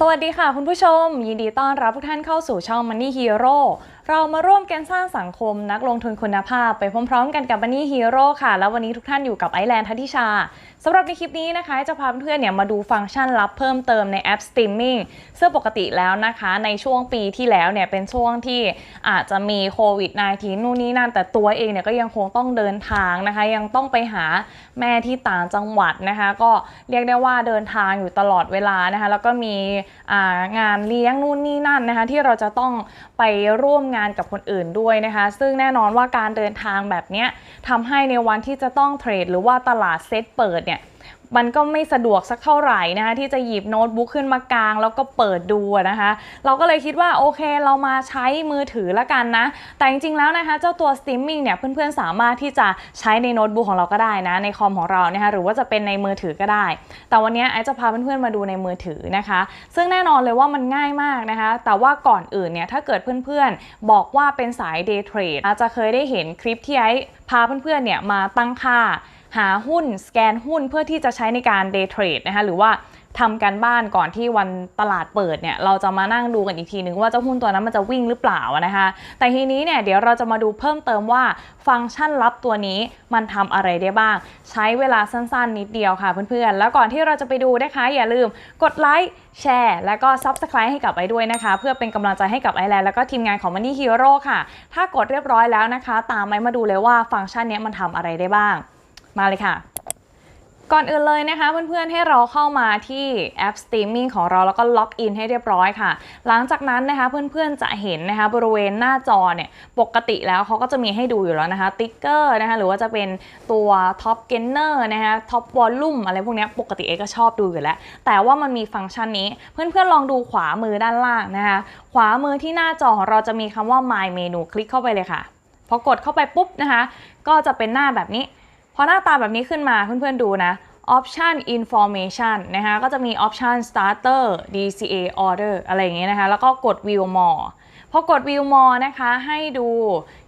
สวัสดีค่ะคุณผู้ชม ยินดีต้อนรับทุกท่านเข้าสู่ช่อง Money Hero เรามาร่วมกันสร้างสังคมนักลงทุนคุณภาพ ไปพร้อมๆ กันกับ Money Hero ค่ะ แล้ววันนี้ทุกท่านอยู่กับไอแลนด์ทัติชาสำหรับในคลิปนี้นะคะ จะพาเพื่อนๆเนี่ยมาดูฟังก์ชันลับเพิ่มเติมในแอป Streaming ซึ่งปกติแล้วนะคะ ในช่วงปีที่แล้วเนี่ยเป็นช่วงที่อาจจะมีโควิด -19 นู่นนี่นั่น แต่ตัวเองเนี่ยก็ยังคงต้องเดินทางนะคะ ยังต้องไปหาแม่ที่ต่างจังหวัดนะคะ ก็เรียกได้ว่าเดินทางอยู่ตลอดเวลานะคะ แล้วก็มีงานเลี้ยงนู่นนี่นั่นนะคะ ที่เราจะต้องไปร่วมงานกับคนอื่นด้วยนะคะ ซึ่งแน่นอนว่าการเดินทางแบบนี้ทำให้ในวันที่จะต้องเทรด หรือว่าตลาดเซตเปิดเนี่ย มันก็ไม่สะดวกสักเท่าไหร่นะคะที่จะหยิบโน้ตบุ๊กขึ้นมากลาง แล้วก็เปิดดูนะคะ เราก็เลยคิดว่าโอเคเรามาใช้มือถือละกันนะ แต่จริงๆแล้วนะคะ เจ้าตัว Streaming เนี่ยเพื่อนๆสามารถที่จะใช้ในโน้ตบุ๊กของเราก็ได้นะ ในคอมของเรานะคะหรือว่าจะเป็นในมือถือก็ได้ แต่วันนี้ไอซ์จะพาเพื่อนๆมาดูในมือถือนะคะ ซึ่งแน่นอนเลยว่ามันง่ายมากนะคะ แต่ว่าก่อนอื่นเนี่ยถ้าเกิดเพื่อนๆ บอกว่าเป็นสาย Day Trade อาจจะเคยได้เห็นคลิปที่ไอซ์พาเพื่อนๆเนี่ยมาตั้งค่า หาหุ้นสแกนหุ้นเพื่อที่จะใช้ในการ day trade นะคะหรือว่าทำการบ้านก่อนที่วันตลาดเปิดเนี่ยเราจะมานั่งดูกันอีกทีนึงว่าเจ้าหุ้นตัวนั้นมันจะวิ่งหรือเปล่านะคะ แต่ทีนี้เนี่ยเดี๋ยวเราจะมาดูเพิ่มเติมว่าฟังก์ชันลับตัวนี้มันทำอะไรได้บ้าง ใช้เวลาสั้นๆ นิดเดียวค่ะเพื่อนๆ แล้วก่อนที่เราจะไปดูนะคะ อย่าลืมกดไลค์แชร์ และก็ Subscribe ให้กับไอด้วยนะคะ เพื่อเป็นกำลังใจให้กับไอแลนด์แล้วก็ทีมงานของ Money Hero ค่ะ ถ้ากดเรียบร้อยแล้วนะคะ ตามไอมาดูเลยว่าฟังก์ชันนี้มันทำอะไรได้บ้าง มาเลยค่ะ ก่อนอื่นเลยนะคะเพื่อนๆให้เราเข้ามาที่แอป Streaming ของเราแล้วก็ล็อกอินให้เรียบร้อยค่ะ หลังจากนั้นนะคะเพื่อนๆจะเห็นนะคะบริเวณหน้าจอเนี่ยปกติแล้วเขาก็จะมีให้ดูอยู่แล้วนะคะติ๊กเกอร์นะคะหรือว่าจะเป็นตัว Top Gainer นะคะ Top Volume อะไรพวกนี้ปกติเอก็ชอบดูอยู่แล้ว แต่ว่ามันมีฟังก์ชันนี้เพื่อนๆลองดูขวามือด้านล่างนะคะขวามือที่หน้าจอของเราจะมีคำว่า My Menu คลิกเข้าไปเลยค่ะพอกดเข้าไปปุ๊บนะคะ ก็จะเป็นหน้าแบบนี้ พอหน้าตาแบบนี้ขึ้นมาเพื่อนๆดูนะ Option Information นะคะก็จะมี Option Starter DCA Order อะไรอย่างเงี้ยนะคะ แล้วก็กด View More พอกด View More นะคะให้ดู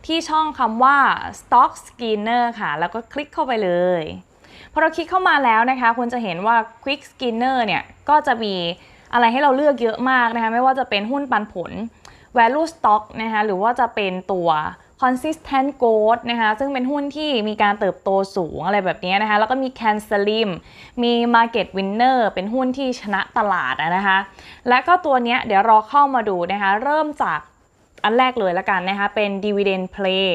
ที่ช่องคำว่า Stock Skinner ค่ะ แล้วก็คลิกเข้าไปเลยพอเราคลิกเข้ามาแล้วนะคะคุณจะเห็นว่า Quick Skinner เนี่ยก็จะมีอะไรให้เราเลือกเยอะมากนะคะไม่ว่าจะเป็นหุ้นปันผล value stock นะคะหรือว่าจะเป็นตัว consistent growth นะคะซึ่งเป็นหุ้นที่มีการเติบโตสูงอะไรแบบนี้นะคะแล้วก็มี can slim มี market winner เป็นหุ้นที่ชนะตลาดนะคะและก็ตัวเนี้ยเดี๋ยวราเข้ามาดูนะคะเริ่มจากอันแรกเลยละกันนะคะเป็น dividend play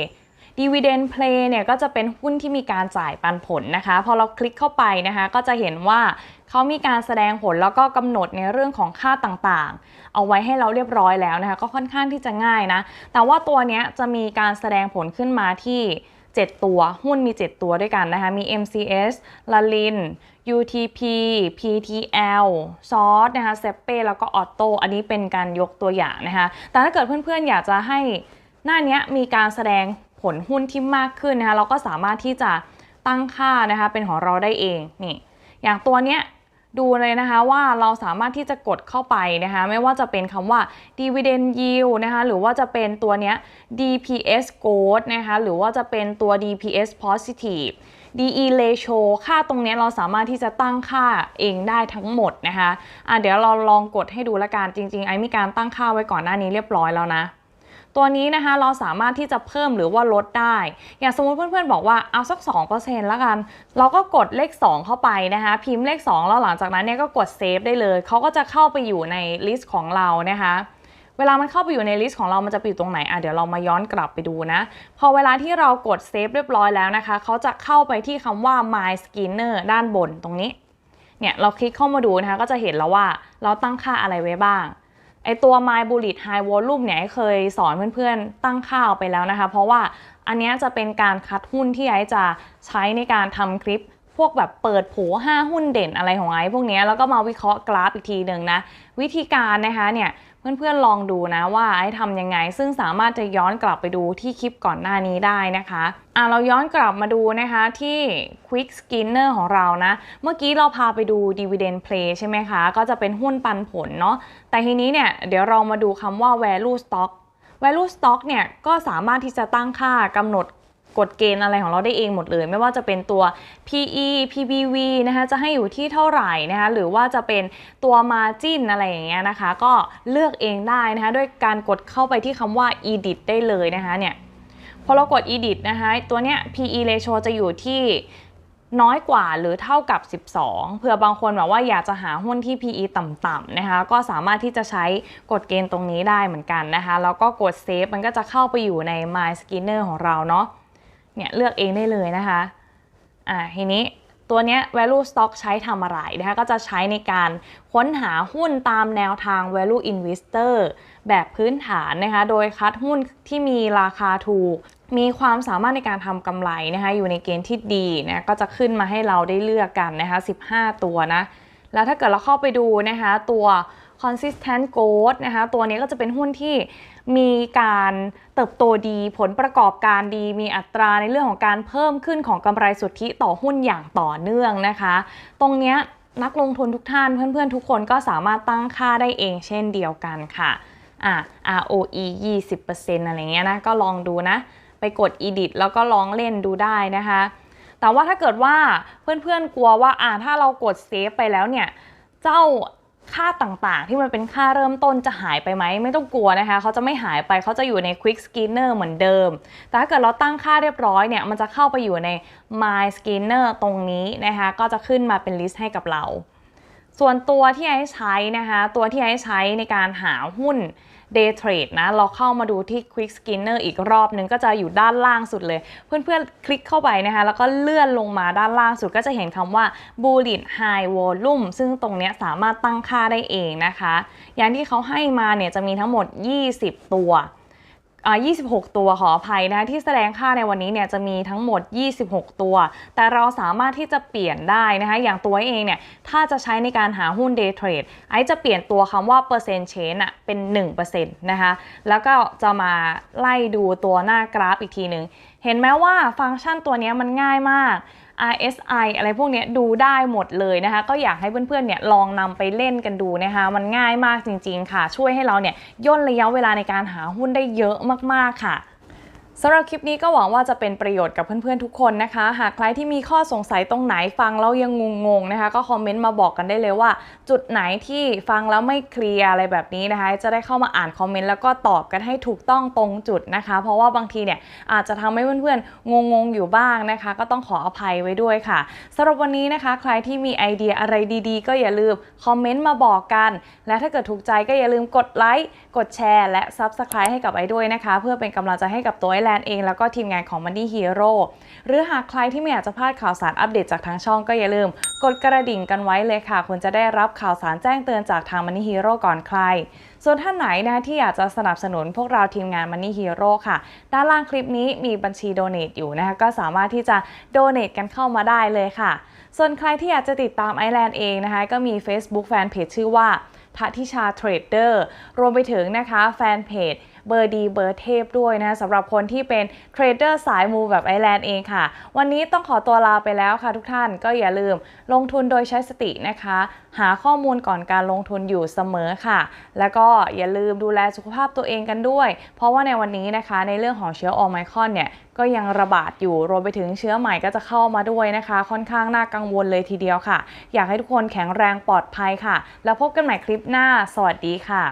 dividend play เนี่ยก็จะเป็นหุ้นที่มีการจ่ายปันผลนะคะ พอเราคลิกเข้าไปนะคะ ก็จะเห็นว่า เขามีการแสดงผลแล้วก็กำหนดในเรื่องของค่าต่างๆ เอาไว้ให้เราเรียบร้อยแล้วนะคะ ก็ค่อนข้างที่จะง่ายนะ แต่ว่าตัวนี้จะมีการแสดงผลขึ้นมาที่ 7 ตัว หุ้นมี 7 ตัวด้วยกันนะคะ มี MCS Lalin UTP PTL s o r t นะคะ s e p e แล้วก็ Auto อันนี้เป็นการยกตัวอย่างนะคะ แต่ถ้าเกิดเพื่อนๆ อยากจะให้หน้านี้มีการแสดงผลหุ้นที่มากขึ้นนะคะ เราก็สามารถที่จะตั้งค่านะคะเป็นของเราได้เองนี่อย่างตัวเนี้ย ดูเลยนะคะว่าเราสามารถที่จะกดเข้าไปนะคะ ไม่ว่าจะเป็นคำว่า dividend yield นะคะ หรือว่าจะเป็นตัวเนี้ย DPS growth นะคะ หรือว่าจะเป็นตัว DPS positive DE ratio ค่าตรงเนี้ยเราสามารถที่จะตั้งค่าเองได้ทั้งหมดนะคะอะเดี๋ยวเราลองกดให้ดูละกัน จริงๆ ไอ้มีการตั้งค่าไว้ก่อนหน้านี้เรียบร้อยแล้วนะ ตัวนี้นะคะเราสามารถที่จะเพิ่มหรือว่าลดได้ อย่างสมมติเพื่อนๆบอกว่าเอาสัก 2%แล้วกัน เราก็กดเลข 2 เข้าไปนะคะพิมพ์เลข 2 แล้วหลังจากนั้นเนี่ยก็กดเซฟได้เลยเขาก็จะเข้าไปอยู่ในลิสต์ของเรานะคะเวลามันเข้าไปอยู่ในลิสต์ของเรา มันจะไปอยู่ตรงไหน อะ เดี๋ยวเรามาย้อนกลับไปดูนะ พอเวลาที่เรากดเซฟเรียบร้อยแล้วนะคะ เขาจะเข้าไปที่คำว่า my skinner ด้านบนตรงนี้ เนี่ย เราคลิกเข้ามาดูนะคะ ก็จะเห็นแล้วว่าเราตั้งค่าอะไรไว้บ้าง ไอตัว My Bullet High Volume เนี่ยเคยสอนเพื่อนๆ ตั้งค่าวไปแล้วนะคะ เพราะว่าอันนี้จะเป็นการคัดหุ้นที่ไอจะใช้ในการทำคลิป พวกแบบเปิดโผ5หุ้นเด่นอะไรของไอ้พวกนี้แล้วก็มาวิเคราะห์กราฟอีกทีหนึ่งนะ วิธีการนะคะเนี่ยเพื่อนๆลองดูนะว่าไอ้ทำยังไง ซึ่งสามารถจะย้อนกลับไปดูที่คลิปก่อนหน้านี้ได้นะคะอะเราย้อนกลับมาดูนะคะที่ Quick Skinner ของเรานะ เมื่อกี้เราพาไปดู Dividend Play ใช่ไหมคะ ก็จะเป็นหุ้นปันผลเนาะแต่ทีนี้เนี่ยเดี๋ยวเรามาดูคำว่า Value Stock value stock เนี่ยก็สามารถที่จะตั้งค่ากำหนด กฎเกณฑ์อะไรของเราได้เองหมดเลย ไม่ว่าจะเป็นตัว PE PBV นะคะจะให้อยู่ที่เท่าไหร่นะคะหรือว่าจะเป็นตัว margin อะไรอย่างเงี้ยนะคะ ก็เลือกเองได้นะคะด้วยการกดเข้าไปที่คำว่า edit ได้เลยนะคะเนี่ยพอเรากด edit นะคะตัวเนี้ย PE ratio จะอยู่ที่น้อยกว่าหรือเท่ากับ 12 เผื่อบางคนแบบว่าอยากจะหาหุ้นที่ PE ต่ำๆนะคะ ก็สามารถที่จะใช้กฎเกณฑ์ตรงนี้ได้เหมือนกันนะคะ แล้วก็กด Save มันก็จะเข้าไปอยู่ใน My Skinner ของเราเนาะ เนี่ยเลือกเองได้เลยนะคะอ่าทีนี้ตัวเนี้ย value stock ใช้ทำอะไรนะคะก็จะใช้ในการค้นหาหุ้นตามแนวทาง value investor แบบพื้นฐานนะคะโดยคัดหุ้นที่มีราคาถูก มีความสามารถในการทำกำไรนะคะอยู่ในเกณฑ์ที่ดีนะก็จะขึ้นมาให้เราได้เลือกกันนะคะ15 ตัวนะแล้วถ้าเกิดเราเข้าไปดูนะคะตัว consistent growth นะคะตัวนี้ก็จะเป็นหุ้นที่มีการเติบโตดีผลประกอบการดีมีอัตราในเรื่องของการเพิ่มขึ้นของกำไรสุทธิต่อหุ้นอย่างต่อเนื่องนะคะ ตรงเนี้ยนักลงทุนทุกท่านเพื่อนๆ ทุกคนก็สามารถตั้งค่าได้เองเช่นเดียวกันค่ะอะ ROE 20%อะไรเงี้ยนะก็ลองดูนะ ไปกด edit แล้วก็ลองเล่นดูได้นะคะ แต่ว่าถ้าเกิดว่าเพื่อนๆกลัวว่าอ่าถ้าเรากดเซฟไปแล้วเนี่ย เจ้า ค่าต่างๆ ที่มันเป็นค่าเริ่มต้นจะหายไปไหมไม่ต้องกลัวนะคะเขาจะไม่หายไปเขาจะอยู่ใน Quick Skinner เหมือนเดิม แต่ถ้าเกิดเราตั้งค่าเรียบร้อยเนี่ยมันจะเข้าไปอยู่ใน My Skinner ตรงนี้นะคะก็จะขึ้นมาเป็นลิสต์ให้กับเรา ส่วนตัวที่ไอ้ใช้นะคะตัวที่ไอ้ใช้ในการหาหุ้น Day Trade นะ เราเข้ามาดูที่ Quick Skinner อีกรอบนึงก็จะอยู่ด้านล่างสุดเลย เพื่อนๆ คลิกเข้าไปนะคะ แล้วก็เลื่อนลงมาด้านล่างสุดก็จะเห็นคำว่า Bullish High Volume ซึ่งตรงนี้สามารถตั้งค่าได้เองนะคะ อย่างที่เขาให้มาเนี่ยจะมีทั้งหมด 20 ตัว 26 ตัวขออภัยนะคะที่แสดงค่าในวันนี้เนี่ยจะมีทั้งหมด 26 ตัว แต่เราสามารถที่จะเปลี่ยนได้นะคะอย่างตัวเองเนี่ยถ้าจะใช้ในการหาหุ้น day trade ไอจะเปลี่ยนตัวคำว่าเปอร์เซ็นต์เชนอะเป็น 1%นะคะแล้วก็จะมาไล่ดูตัวหน้ากราฟอีกทีหนึ่งเห็นไหมว่าฟังก์ชันตัวนี้มันง่ายมาก RSI อะไรพวกนี้ดูได้หมดเลยนะคะ ก็อยากให้เพื่อนๆเนี่ยลองนำไปเล่นกันดูนะคะ มันง่ายมากจริงๆค่ะ ช่วยให้เราเนี่ยย่นระยะเวลาในการหาหุ้นได้เยอะมากๆค่ะ สำหรับคลิปนี้ก็หวังว่าจะเป็นประโยชน์กับเพื่อนๆทุกคนนะคะ หากใครที่มีข้อสงสัยตรงไหนฟังแล้วยังงงๆนะคะ ก็คอมเมนต์มาบอกกันได้เลยว่า จุดไหนที่ฟังแล้วไม่เคลียร์อะไรแบบนี้นะคะ จะได้เข้ามาอ่านคอมเมนต์แล้วก็ตอบกันให้ถูกต้องตรงจุดนะคะ เพราะว่าบางทีเนี่ยอาจจะทำให้เพื่อนๆงงๆอยู่บ้างนะคะ ก็ต้องขออภัยไว้ด้วยค่ะสำหรับวันนี้นะคะ ใครที่มีไอเดียอะไรดีๆ ก็อย่าลืมคอมเมนต์มาบอกกัน และถ้าเกิดถูกใจก็อย่าลืมกดไลค์กดแชร์และ Subscribe ให้กับไอ้ด้วยนะคะ เพื่อเป็นกำลังใจให้กับตัวไอแลนด์เองแล้วก็ทีมงานของ Money Hero หรือหากใครที่ไม่อยากจะพลาดข่าวสารอัปเดตจากทางช่องก็อย่าลืม กดกระดิ่งกันไว้เลยค่ะ คุณจะได้รับข่าวสารแจ้งเตือนจากทาง Money Hero ก่อนใคร ส่วนท่านไหนนะที่อยากจะสนับสนุนพวกเราทีมงาน Money Hero ค่ะ ด้านล่างคลิปนี้มีบัญชีโดเน a t อยู่นะคะก็สามารถที่จะโดเน a t กันเข้ามาได้เลยค่ะ ส่วนใครที่อยากจะติดตามไอแลนด์เองนะคะก็มี Facebook Fanpage ชื่อว่าทัทิชาเทรดเดอร์รวมไปถึงนะคะแฟนเพจ เบอร์ดีเบอร์เทพด้วยนะสำหรับคนที่เป็นเทรดเดอร์สายมูแบบไอแลนด์เองค่ะ วันนี้ต้องขอตัวลาไปแล้วค่ะทุกท่านก็อย่าลืมลงทุนโดยใช้สตินะคะ หาข้อมูลก่อนการลงทุนอยู่เสมอค่ะ แล้วก็อย่าลืมดูแลสุขภาพตัวเองกันด้วย เพราะว่าในวันนี้นะคะ ในเรื่องของเชื้อโอไมครอนเนี่ยก็ยังระบาดอยู่รวมไปถึงเชื้อใหม่ก็จะเข้ามาด้วยนะคะ ค่อนข้างน่ากังวลเลยทีเดียวค่ะ อยากให้ทุกคนแข็งแรงปลอดภัยค่ะ แล้วพบกันใหม่คลิปหน้า สวัสดีค่ะ